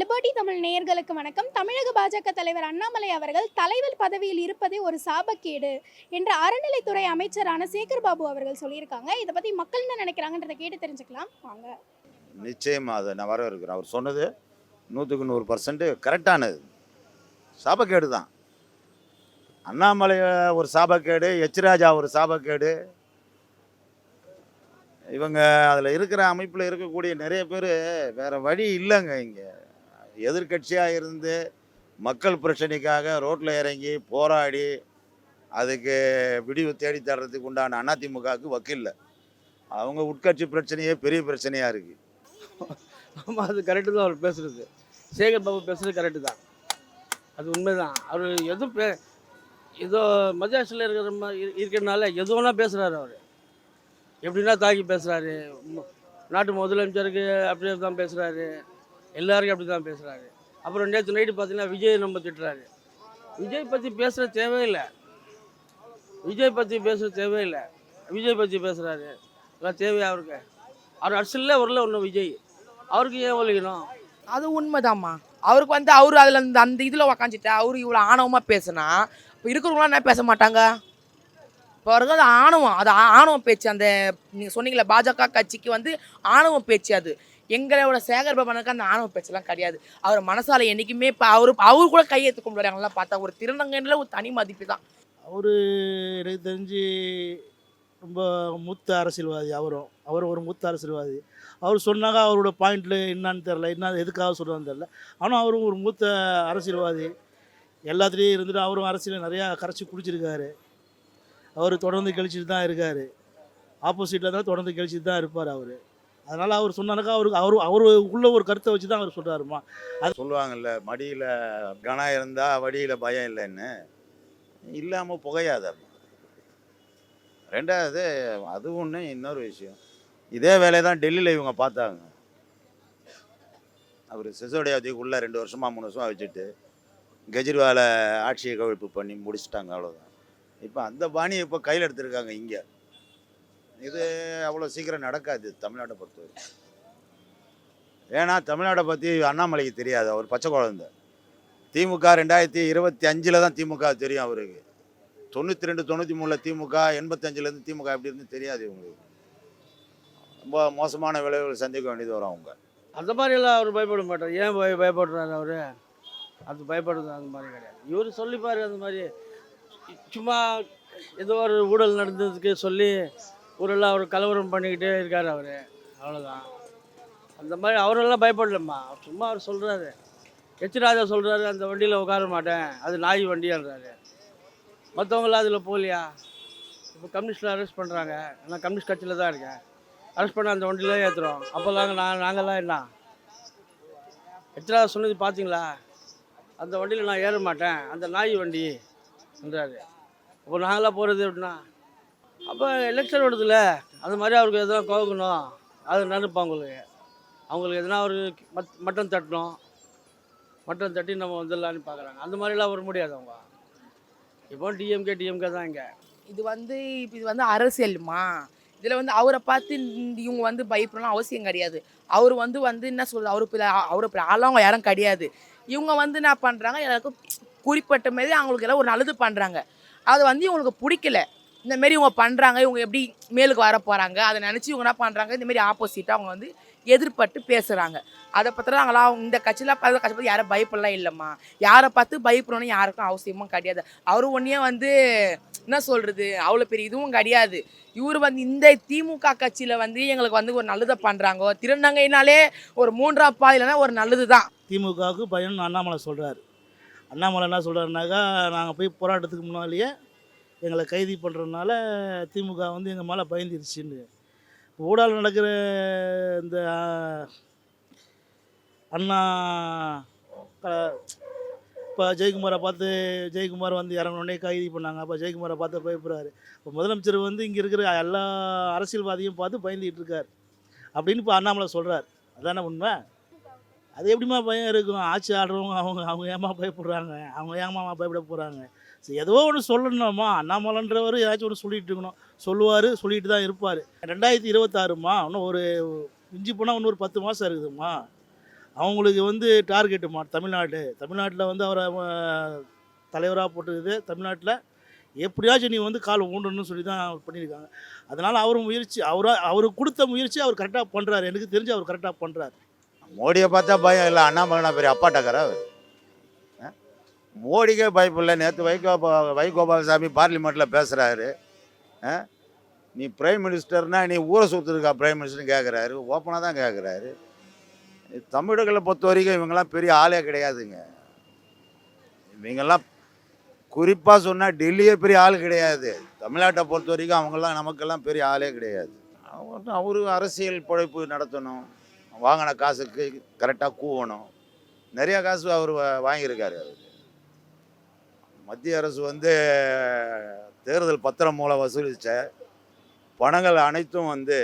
Liberty Tamil நேயர்களுக்கு வணக்கம். தமிழக பாஜக தலைவர் அண்ணாமலை அவர்கள் தலைவர் பதவியில் இருப்பதே ஒரு சாபக்கேடு என்று அறநிலைத்துறை அமைச்சரான சேகர் பாபு அவர்கள் சொல்லியிருக்காங்க. இதை பத்தி மக்கள் என்ன நினைக்கிறாங்கன்றதை கேட்டு தெரிஞ்சுக்கலாம். வாங்க. நிச்சயமாக அதை நான் வரவேற்கிறேன். அவர் சொன்னது நூற்றுக்கு நூறு பர்சன்ட் கரெக்டானது சாபக்கேடு தான். அண்ணாமலை ஒரு சாபக்கேடு எச்ராஜா ஒரு சாபக்கேடு. இவங்க அதில் இருக்கிற அமைப்பில் இருக்கக்கூடிய நிறைய பேர் வேறு வழி இல்லைங்க இங்கே. எதிர்க்கட்சியாக இருந்து மக்கள் பிரச்சனைக்காக ரோட்டில் இறங்கி போராடி அதுக்கு விடிவு தேடி தர்றதுக்கு உண்டான அதிமுகவுக்கு வக்கில்ல. அவங்க உட்கட்சி பிரச்சனையே பெரிய பிரச்சனையாக இருக்குது ஆமாம் அது கரெக்டு தான் அவர் பேசுகிறது சேகர் பாபு பேசுகிறது கரெக்டு தான். அது உண்மைதான். அவர் எதுவும் பே ஏதோ மத்தியாசில் இருக்கிற மாதிரி இருக்கிறனால எது வேணால் பேசுகிறாரு அவர். எப்படின்னா தாக்கி பேசுகிறாரு நாட்டு முதலமைச்சருக்கு அப்படியே தான் பேசுகிறாரு எல்லாருக்கும் அப்படி தான் பேசுகிறாரு அப்புறம் நேற்று நைட்டு பார்த்தீங்கன்னா விஜய் நம்ம திட்டுறாரு. விஜய் பற்றி பேசுகிற தேவையில்லை. விஜய் பற்றி பேசுகிற தேவையில்லை. விஜய் பற்றி பேசுகிறாரு எல்லாம் தேவையா அவருக்கு? அவர் அரசியலில் வரல ஒன்று விஜய். அவருக்கு ஏன் ஒழிக்கணும் அது உண்மைதாம்மா. அவருக்கு வந்து அவர் அதில் அந்த அந்த இதில் உக்காந்துட்டு அவர் இவ்வளோ ஆணவமாக பேசுனா இப்போ இருக்கிறவங்களாம் என்ன பேச மாட்டாங்க? இப்போ அவருக்கு அது ஆணவம். அது ஆணவம் பேச்சு. அந்த நீங்கள் சொன்னீங்களே பாஜக கட்சிக்கு வந்து ஆணவம் பேச்சு அது. எங்களோட சேகர் பாபனுக்கு அந்த ஆணவ பேச்செல்லாம் கிடையாது. அவர் மனசால என்றைக்குமே இப்போ அவரு அவரு கூட கையெழுத்து கொண்டு வராங்கலாம் பார்த்தா ஒரு திருநங்கையில் ஒரு தனி மதிப்பு தான். அவர் எனக்கு தெரிஞ்சு ரொம்ப மூத்த அரசியல்வாதி அவரும். அவர் ஒரு மூத்த அரசியல்வாதி. அவர் சொன்னாங்க அவரோட பாயிண்டில் என்னன்னு தெரில என்ன எதுக்காக சொல்கிறான்னு தெரில ஆனால் அவரும் ஒரு மூத்த அரசியல்வாதி. எல்லாத்துலேயும் இருந்துட்டு அவரும் அரசியல் நிறையா கரைச்சி குடிச்சிருக்காரு. அவர் தொடர்ந்து கழிச்சிட்டு தான் இருக்கார். ஆப்போசிட்டில் தான் தொடர்ந்து கழிச்சிட்டு தான் இருப்பார் அவர். அதனால் அவர் சொன்னாக்கா அவருக்கு அவர் அவர் உள்ள ஒரு கருத்தை வச்சு தான் அவர் சொல்கிறாருமா சொல்லுவாங்கல்ல மடியில் கனா இருந்தால் வடியில் பயம் இல்லைன்னு. இல்லாமல் புகையாது ரெண்டாவது அது ஒன்று இன்னொரு விஷயம். இதே வேலையை தான் டெல்லியில் இவங்க பார்த்தாங்க. அவர் சிசோடியாவதிக்கு ரெண்டு வருஷமா மூணு வருஷமாக வச்சுட்டு கெஜ்ரிவாலை ஆட்சியை கவிழ்ப்பு பண்ணி முடிச்சிட்டாங்க அவ்வளோதான் இப்போ அந்த பாணியை இப்போ கையில் எடுத்திருக்காங்க இங்கே. இது அவ்வளோ சீக்கிரம் நடக்காது தமிழ்நாட்டை பொறுத்தவரைக்கும். ஏன்னா தமிழ்நாட்டை பற்றி அண்ணாமலைக்கு தெரியாது அவர் பச்சை குழந்தை. திமுக ரெண்டாயிரத்தி இருபத்தி அஞ்சில் தான் திமுக தெரியும் அவருக்கு. தொண்ணூற்றி ரெண்டு தொண்ணூற்றி மூணில் திமுக எண்பத்தஞ்சிலேருந்து திமுக எப்படி இருந்து தெரியாது இவங்களுக்கு. ரொம்ப மோசமான விளைவுகள் சந்திக்க வேண்டியது வரும் அவங்க. அந்த மாதிரியெல்லாம் அவர் பயப்பட மாட்டார். ஏன் பய பயப்படுறாரு அவர்? அது பயப்படுறது அந்த மாதிரி கிடையாது. இவர் சொல்லிப்பார் அந்த மாதிரி சும்மா ஏதோ ஒரு ஊழல் நடந்ததுக்கு சொல்லி ஊரெல்லாம் அவர் கலவரம் பண்ணிக்கிட்டே இருக்கார் அவர். அவ்வளோதான் அந்த மாதிரி அவரெல்லாம் பயப்படலம்மா. அவர் சும்மா அவர் சொல்கிறாரு எச்ராஜா சொல்கிறாரு அந்த வண்டியில் உட்கார மாட்டேன். அது நாய் வண்டியாடுறாரு மற்றவங்களாம் அதில் போகலையா? இப்போ கம்யூனிஸ்டில் அரெஸ்ட் பண்ணுறாங்க நான் கம்யூனிஸ்ட் கட்சியில் தான் இருக்கேன். அரெஸ்ட் பண்ண அந்த வண்டியில ஏற்றுறோம் அப்போல்லாம் நான் நாங்கள்லாம் என்ன? எத்தனை சொன்னது பார்த்தீங்களா அந்த வண்டியில் நான் ஏற மாட்டேன். அந்த நாய் வண்டி என்றாரு. அப்போ நாங்களாம் போகிறது அப்படின்னா அப்போ எலெக்ஷன் வருதுல்ல அந்த மாதிரி அவருக்கு எதனா கோவக்கணும் அது நினைப்போம் அவங்களுக்கு. அவங்களுக்கு எதனா ஒரு மட் மட்டன் தட்டணும். மட்டன் தட்டி நம்ம வந்துடலான்னு பார்க்குறாங்க அந்த மாதிரிலாம் வர முடியாது அவங்க. இப்போ டிஎம்கே டிஎம்கே தான் இங்கே. இது வந்து இப்போ இது வந்து அரசியல்மா? இதில் வந்து அவரை பார்த்து இவங்க வந்து பயப்படலாம் அவசியம் கிடையாது. அவர் வந்து வந்து என்ன சொல்றது அவருக்கு பிள்ளை அவரை பிள்ளை ஆளவங்க யாரும் கிடையாது. இவங்க வந்து என்ன பண்ணுறாங்க எல்லாருக்கும் குறிப்பிட்ட மாரி அவங்களுக்கு எல்லாம் ஒரு நல்லது பண்ணுறாங்க அது வந்து இவங்களுக்கு பிடிக்கல. இந்த மாரி இவங்க பண்ணுறாங்க இவங்க எப்படி மேலுக்கு வர போகிறாங்க அதை நினச்சி இவங்க என்ன பண்ணுறாங்க இந்தமாரி ஆப்போசிட்டாக அவங்க வந்து எதிர்பட்டு பேசுகிறாங்க அதை பற்றிலாம் நாங்களாம் இந்த கட்சியில் பார்த்து கட்சி பார்த்து யாரும் பயப்படலாம் இல்லைம்மா. யாரை பார்த்து பயப்படணும்னு யாருக்கும் அவசியமும் கிடையாது. அவரும் ஒன்றே வந்து என்ன சொல்கிறது அவ்வளோ பெரிய இதுவும் கிடையாது. இவர் வந்து இந்த திமுக கட்சியில் வந்து எங்களுக்கு வந்து ஒரு நல்லதை பண்ணுறாங்க திருநங்கைனாலே ஒரு மூன்றாம் பாதையிலனா ஒரு நல்லது தான் திமுகவுக்கு பயன் அண்ணாமலை சொல்கிறார் அண்ணாமலை என்ன சொல்கிறாருனாக்கா நாங்கள் போய் போராட்டத்துக்கு முன்னாலேயே எங்களை கைது பண்ணுறதுனால திமுக வந்து எங்கள் மேலே பயந்துருச்சுன்னு. ஊடால் நடக்கிற இந்த அண்ணா இப்போ ஜெயக்குமாரை பார்த்து ஜெயக்குமார் வந்து இறங்கினோடனே கைது பண்ணாங்க. அப்போ ஜெயக்குமாரை பார்த்து பயப்படுறாரு. இப்போ முதலமைச்சர் வந்து இங்கே இருக்கிற எல்லா அரசியல்வாதியும் பார்த்து பயந்துகிட்டு இருக்கார். அப்படின்னு இப்போ அண்ணாமலை சொல்கிறார் அதானே உண்மை? அது எப்படிம்மா பயம் இருக்கும்? ஆட்சி ஆடுறவங்க அவங்க அவங்க ஏமா பயப்படுறாங்க? அவங்க ஏமாமா பயப்பட போகிறாங்க ஏதோ ஒன்று சொல்லணும்மா. அண்ணாமலைன்றவர் ஏதாச்சும் ஒன்று சொல்லிட்டு இருக்கணும். சொல்லுவார் சொல்லிட்டு தான் இருப்பார். ரெண்டாயிரத்தி இருபத்தாறுமா இன்னும் ஒரு மிஞ்சி போனால் இன்னும் ஒரு பத்து மாதம் இருக்குதும்மா. அவங்களுக்கு வந்து டார்கெட்டு மா தமிழ்நாடு. தமிழ்நாட்டில் வந்து அவரை தலைவராக போட்டுக்குது தமிழ்நாட்டில். எப்படியாச்சும் நீ வந்து கால் ஊண்டணும்னு சொல்லி தான் அவர் பண்ணியிருக்காங்க. அதனால் அவர் முயற்சி அவராக அவருக்கு கொடுத்த முயற்சி அவர் கரெக்டாக பண்ணுறாரு எனக்கு தெரிஞ்சு அவர் கரெக்டாக பண்ணுறாரு மோடியை பார்த்தா பயம் இல்லை அண்ணாமலை பெரிய அப்பாட்டக்காரா அவர்? மோடிக்கே பயப்பில்லை. நேற்று வைகோபா வைகோபாலசாமி பார்லிமெண்ட்டில் பேசுகிறாரு நீ பிரைம் மினிஸ்டர்னா நீ ஊரை சுற்றுருக்கா பிரைம் மினிஸ்டர்னு கேட்குறாரு ஓப்பனாக தான் கேட்குறாரு தமிழர்களை பொறுத்த வரைக்கும் இவங்கெல்லாம் பெரிய ஆளே கிடையாதுங்க. இவங்கெல்லாம் குறிப்பாக சொன்னால் டெல்லியே பெரிய ஆள் கிடையாது. தமிழ்நாட்டை பொறுத்த வரைக்கும் அவங்கெல்லாம் நமக்கெல்லாம் பெரிய ஆளே கிடையாது. அவங்க அவரு அரசியல் பிழைப்பு நடத்தணும். வாங்கின காசுக்கு கரெக்டாக கூவணும். நிறைய காசு அவர் வாங்கியிருக்காரு அவர். மத்திய அரசு வந்து தேர்தல் பத்திரம் மூலம் வசூலித்த பணங்கள் அனைத்தும் வந்து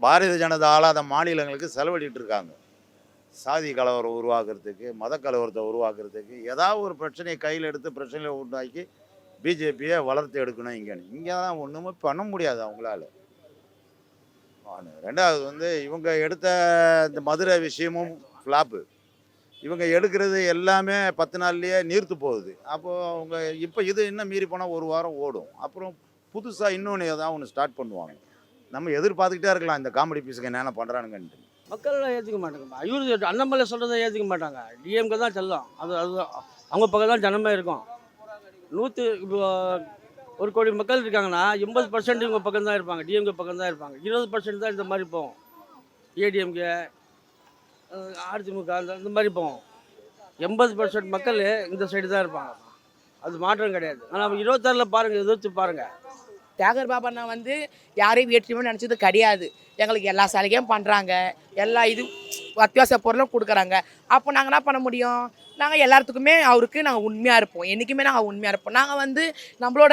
பாரதிய ஜனதா ஆளாத மாநிலங்களுக்கு செலவிட்டு இருக்காங்க. சாதி கலவரம் உருவாக்குறதுக்கு மத கலவரத்தை உருவாக்குறதுக்கு ஏதாவது ஒரு பிரச்சனையை கையில் எடுத்து பிரச்சனையை உண்டாக்கி பிஜேபியை வளர்த்து எடுக்கணும் இங்கேன்னு இங்கே. தான் ஒன்றுமே பண்ண முடியாது அவங்களால. ரெண்டாவது வந்து இவங்க எடுத்த இந்த மதுரை விஷயமும் ஃப்ளாப்பு இவங்க எடுக்கிறது எல்லாமே பத்து நாள்லேயே நீர்த்து போகுது. அப்போது அவங்க இப்போ இது இன்னும் மீறி போனால் ஒரு வாரம் ஓடும். அப்புறம் புதுசாக இன்னொன்று ஏதாவது ஒன்று ஸ்டார்ட் பண்ணுவாங்க. நம்ம எதிர்பார்த்துக்கிட்டே இருக்கலாம் இந்த காமெடி பீஸுக்கு என்னென்ன பண்ணுறானுங்கன்ட்டு மக்கள்லாம் ஏற்றுக்க மாட்டாங்க. ஐயூர் அண்ணாமலை சொல்கிறத ஏற்றுக்க மாட்டாங்க. டிஎம்கே தான் செல்லும். அது அது அவங்க பக்கம் தான் ஜனமே இருக்கும். நூற்று இப்போ ஒரு கோடி மக்கள் இருக்காங்கன்னா எண்பது பர்சன்ட் இவங்க பக்கம் தான் இருப்பாங்க டிஎம்கே பக்கம் தான் இருப்பாங்க. இருபது பர்சன்ட் தான் இந்த மாதிரி போகும். ஏடிஎம்கே அதிமுக அந்த இந்த மாதிரி போவோம் எண்பது பர்சன்ட் மக்கள் இந்த சைடு தான் இருப்பாங்க. அது மாற்றம் கிடையாது. ஆனால் இருபத்தாறில் பாருங்கள் எதிர்த்து பாருங்கள் தியாகர் பாபண்ணா வந்து யாரையும் வேற்றுமை நினச்சது கிடையாது. எங்களுக்கு எல்லா சலுகையும் பண்ணுறாங்க எல்லா இது அத்தியாவசிய பொருளும் கொடுக்குறாங்க. அப்போ நாங்கள் என்ன பண்ண முடியும்? நாங்கள் எல்லாத்துக்குமே அவருக்கு நாங்கள் உண்மையாக இருப்போம். என்றைக்குமே நாங்கள் உண்மையாக இருப்போம். நாங்கள் வந்து நம்மளோட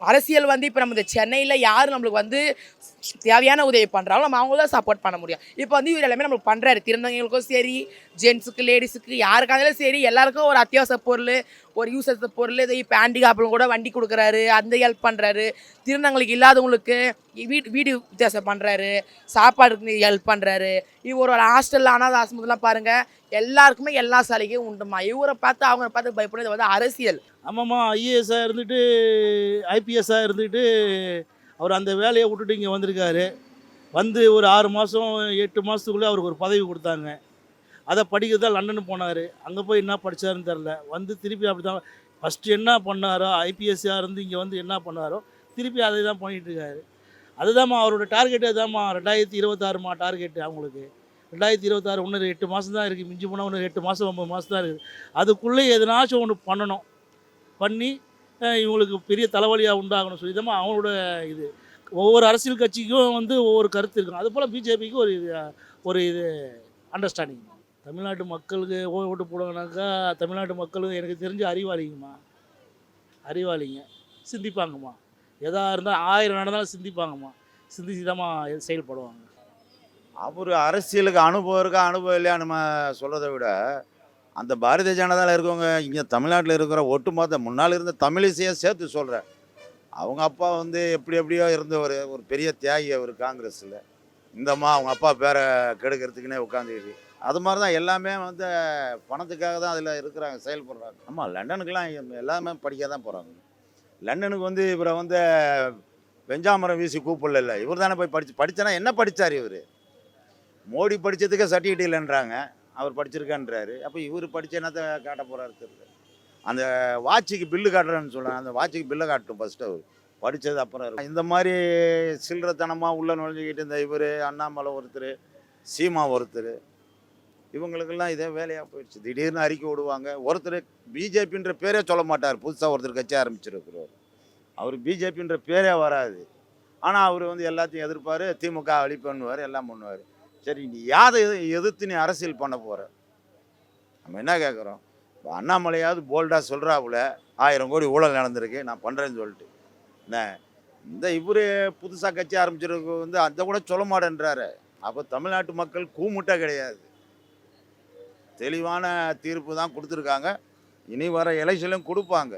அரசியல் வந்து இப்போ நம்ம இந்த சென்னையில் யார் நம்மளுக்கு வந்து தேவையான உதவி பண்ணுறாங்களோ நம்ம அவங்கள தான் சப்போர்ட் பண்ண முடியும். இப்போ வந்து இவர் எல்லாமே நம்மளுக்கு பண்ணுறாரு திருநங்கைகளுக்கும் சரி ஜென்ஸுக்கு லேடிஸுக்கு யாருக்காக சரி எல்லாருக்கும் ஒரு அத்தியாவசிய பொருள் ஒரு யூசஸ் பொருள் இதை இப்போ ஹேண்டிகாப்பிலும் கூட வண்டி கொடுக்குறாரு அந்த ஹெல்ப் பண்ணுறாரு திருநங்களுக்கு இல்லாதவங்களுக்கு வீடு வீடு வித்தியாசம் பண்ணுறாரு சாப்பாடுக்கு ஹெல்ப் பண்ணுறாரு இவர் ஒரு ஹாஸ்டலில் அனாத ஆசிரமத்துலாம் பாருங்கள் எல்லாருக்குமே எல்லா சலுகையும் உண்டுமா இவரை பார்த்து அவங்கள பார்த்து பயப்படுறது வந்து அரசியல். ஆமாம்மா ஐஏஎஸ்ஸாக இருந்துட்டு ஐபிஎஸ்ஸாக இருந்துட்டு அவர் அந்த வேலையை விட்டுட்டு இங்கே வந்திருக்காரு. வந்து ஒரு ஆறு மாதம் எட்டு மாதத்துக்குள்ளே அவருக்கு ஒரு பதவி கொடுத்தாங்க. அதை படிக்க தான் லண்டன் போனார். அங்கே போய் என்ன படித்தாருன்னு தெரில வந்து திருப்பி அப்படி தான் ஃபஸ்ட்டு என்ன பண்ணாரோ ஐபிஎஸ்ஸாக இருந்து இங்கே வந்து என்ன பண்ணாரோ திருப்பி அதை தான் பண்ணிகிட்டு அதுதான்மா அதுதாம்மா அவரோட டார்கெட்டு அதுதாம்மா ரெண்டாயிரத்தி இருபத்தாறுமா டார்கெட்டு அவங்களுக்கு. ரெண்டாயிரத்தி இருபத்தாறு ஒன்று எட்டு மாதம் தான் இருக்குது மிஞ்சி போனால் ஒன்று எட்டு மாதம் ஒம்பது மாதம் தான் இருக்குது அதுக்குள்ளே எதனாச்சும் ஒன்று பண்ணணும். பண்ணி இவங்களுக்கு பெரிய தலைவலியாக உண்டாகணும் சொல்லி தான் அவங்களோட இது ஒவ்வொரு அரசியல் கட்சிக்கும் வந்து ஒவ்வொரு கருத்து இருக்கும். அதுபோல் பிஜேபிக்கு ஒரு இது ஒரு இது அண்டர்ஸ்டாண்டிங் தமிழ்நாட்டு மக்களுக்கு ஓட்டு போடுவாங்கனாக்கா தமிழ்நாட்டு மக்களும் எனக்கு தெரிஞ்ச அறிவாளிங்கம்மா. அறிவாளிங்க. சிந்திப்பாங்கம்மா. எதாக இருந்தால் ஆயிரம் நடந்தாலும் சிந்திப்பாங்கம்மா. சிந்திச்சு தாம்மா செயல்படுவாங்க. அவர் அரசியலுக்கு அனுபவம் இருக்கா அனுபவம் இல்லையா? நம்ம சொல்கிறத விட அந்த பாரதிய ஜனதாவில் இருக்கவங்க இங்கே தமிழ்நாட்டில் இருக்கிற ஒட்டுமொத்த முன்னால் இருந்த தமிழிசையை சேர்த்து சொல்கிறேன் அவங்க அப்பா வந்து எப்படி எப்படியோ இருந்தவர் ஒரு பெரிய தியாகி அவர் காங்கிரஸில். இந்தம்மா அவங்க அப்பா பேரை கெடுக்கிறதுக்குன்னே உட்காந்துக்கிட்டு அது மாதிரி தான் எல்லாமே வந்து பணத்துக்காக தான் அதில் இருக்கிறாங்க செயல்படுறாங்க. ஆமாம் லண்டனுக்கெல்லாம் எல்லாமே படிக்க தான் போகிறாங்க லண்டனுக்கு வந்து இவரை வந்து வெஞ்சாமரம் வீசி கூப்பிடல இவர் தானே போய் படிச்சு படித்தனா என்ன படித்தார் இவர்? மோடி படித்ததுக்கே சர்டிஃபிகேட் இல்லைன்றாங்க அவர் படிச்சிருக்கான்றாரு. அப்போ இவர் படித்த என்னத்தை காட்ட போகிறாரு தெரியல. அந்த வாட்சுக்கு பில்லு காட்டுறேன்னு சொல்கிறாங்க அந்த வாட்சுக்கு பில்லை காட்டும் ஃபஸ்ட்டு அவர். படித்தது அப்புறம் இருக்கும். இந்த மாதிரி சில்லறத்தனமாக உள்ளே நுழைஞ்சிக்கிட்டு இந்த இவர் அண்ணாமலை ஒருத்தர் சீமா ஒருத்தர் இவங்களுக்கெல்லாம் இதே வேலையாக போயிடுச்சு. திடீர்னு அறிக்கை விடுவாங்க. ஒருத்தர் பிஜேபின்ற பேரே சொல்ல மாட்டார். புதுசாக ஒருத்தர் கட்சி ஆரம்பிச்சிருக்கிறவர் அவர் பிஜேபின்ற பேரே வராது. ஆனால் அவர் வந்து எல்லாத்தையும் எதிர்ப்பார். திமுக அழி பண்ணுவார் எல்லாம் பண்ணுவார். சரி நீ யாதை எது எதிர்த்து நீ அரசியல் பண்ண போகிற நம்ம என்ன கேட்குறோம் இப்போ அண்ணாமலையாவது போல்டாக சொல்கிறாப்புல ஆயிரம் கோடி ஊழல் நடந்திருக்கு நான் பண்ணுறேன்னு சொல்லிட்டு. என்ன? இந்த இவர் புதுசாக கட்சி ஆரம்பிச்சிருக்க வந்து அந்த கூட சொல்ல மாட்டேன்றாரு. அப்போ தமிழ்நாட்டு மக்கள் கூமுட்டா கிடையாது. தெளிவான தீர்ப்பு தான் கொடுத்துருக்காங்க. இனி வர எலெக்ஷன்லையும் கொடுப்பாங்க.